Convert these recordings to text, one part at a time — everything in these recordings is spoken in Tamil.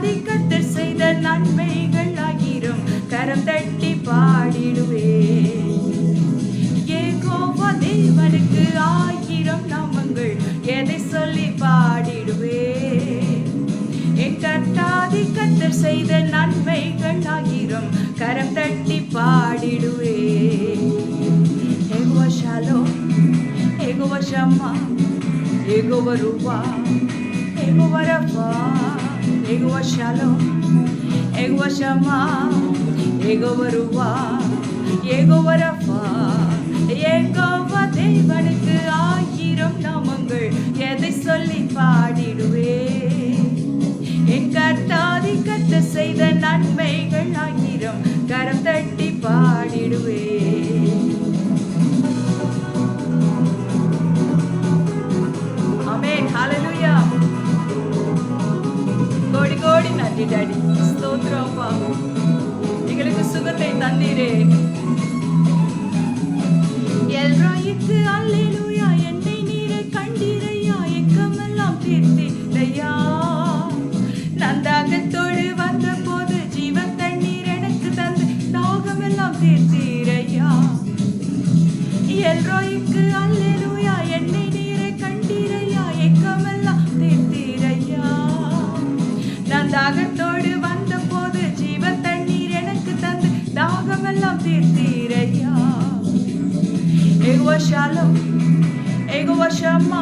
பாதி கத்தர் செய்த நன்மைகள் ஆகிரும். கரம் தட்டி பாடிடுவே ஏகோவா தேவனுக்கு ஆயிரம் நாமங்கள். எதை சொல்லி பாடிடுவே என் கட்டாதி கத்தர் செய்த நன்மைகள் ஆகிரும். கரம் தட்டி பாடிடுவே Jehovah Shalom Jehovah Shammah Jehovah ரூபா. Jehovah Shalom Jehovah Shammah Jehovah ரூபா ஏகோவா ரஃபா ஏகோவா தேவனுக்கு ஆயிரம் நாமங்கள் எதை சொல்லி பாடிடுவே டாடி ஸ்தோத்திரம் அப்பா எங்களுக்கு சுகத்தை தந்தீரே ஏகோ ஷாலம் ஏகோ ஷம்மா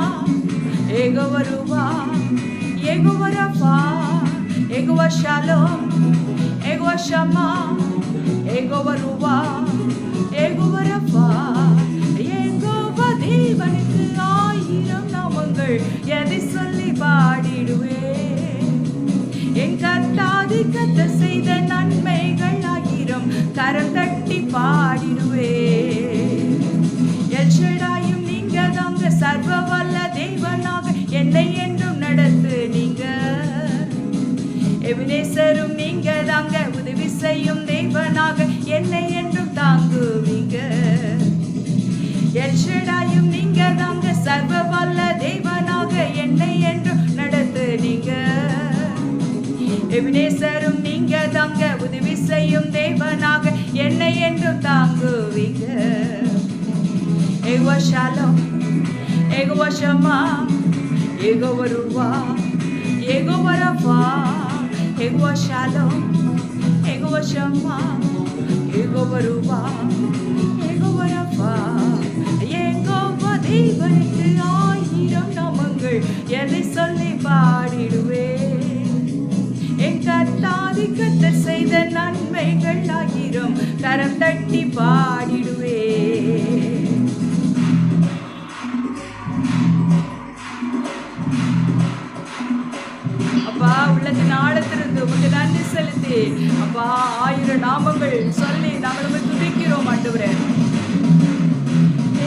ஏகோ ரூபா ஏகோ ரஃபா ஏகோ ஷாலம் ஏகோ ஷம்மா ஏகோ ரூபா ஏகோ ரஃபா ஏகோவா தேவனுக்கு ஆயிரம் நாமங்கள் எதை சொல்லி பாடிடுவே என் கத்தாதி கத்த செய்த நேசரும் நீங்க தாங்க உதவி செய்யும் தேவனாக என்னை என்றும் தாங்குவீங்க. எல்ஷடாயும் நீங்க தாங்க சர்வ வல்ல தேவனாக என்னை என்றும் நடத்துனீங்க. எபினேசரும் நீங்க தாங்க உதவி செய்யும் தேவனாக என்னை என்றும் தாங்குவீங்க. ஏகோ ஷாலம் ஏகோ ஷமா ஏகோ வருவா ஏகோ வரவா. ஏகோ ஷாலம் ஏகோ ஷமா ஏகோ வருவா ஏகோ வரவா ஏகோ தேவனுக்கு ஆயிரம் நாமங்கள் எதை சொல்லி பாடிடுவே. என் கத்தாதி கத்தர் செய்த நன்மைகள் ஆயிரம் கரம் தட்டி பாடிடுவே. உள்ளத்தின் ஆழத்திலிருந்து உமக்கு நன்றி செலுத்தி. அப்பா ஆயிரம் நாமங்கள் சொல்லி நாங்கள் துதிக்கிறோம் ஆண்டவரே.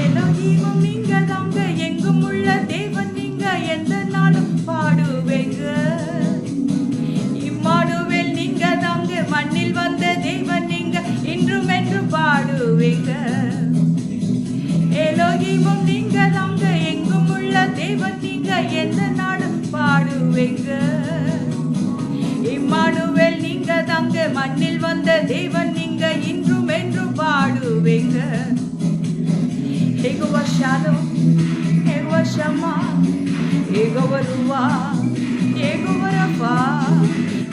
எலோகீமும் நீங்க தாங்க நீங்க மண்ணில் வந்த தேவன் நீங்க இன்றும் என்றும் பாடுவேங்க. எகுவ ஷாலோம் எகுவ ஷமா எகுவ ருவா எகுவ ரஃபா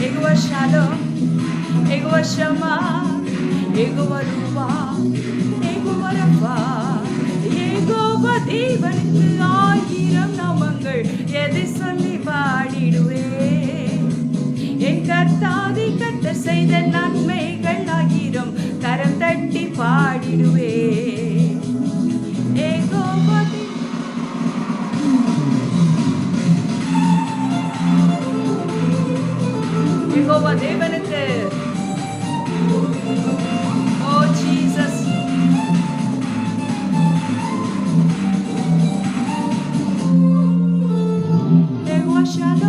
எகுவ ஷாலோம் எகுவ ஷமா எகுவ ருவா எகுவ ரஃபா. ஏகோவ தேவனுக்கு ஆயிரம் நாமங்கள் எதை சொல்லி பாடி செய்த நன்மைகள் ஆயிரம். கரம் தட்டி பாடிடுவே ஏகோவ தே- யெகோவா தேவனுக்கு. ஓ Jesus. Jehovah Shalom Jehovah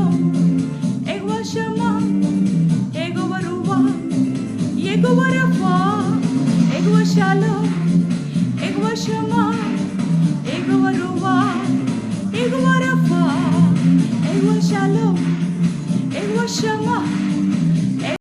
Jehovah Shalom Jehovah Shammah Jehovah Ruach Jehovah Rapha Jehovah Shalom Jehovah Shammah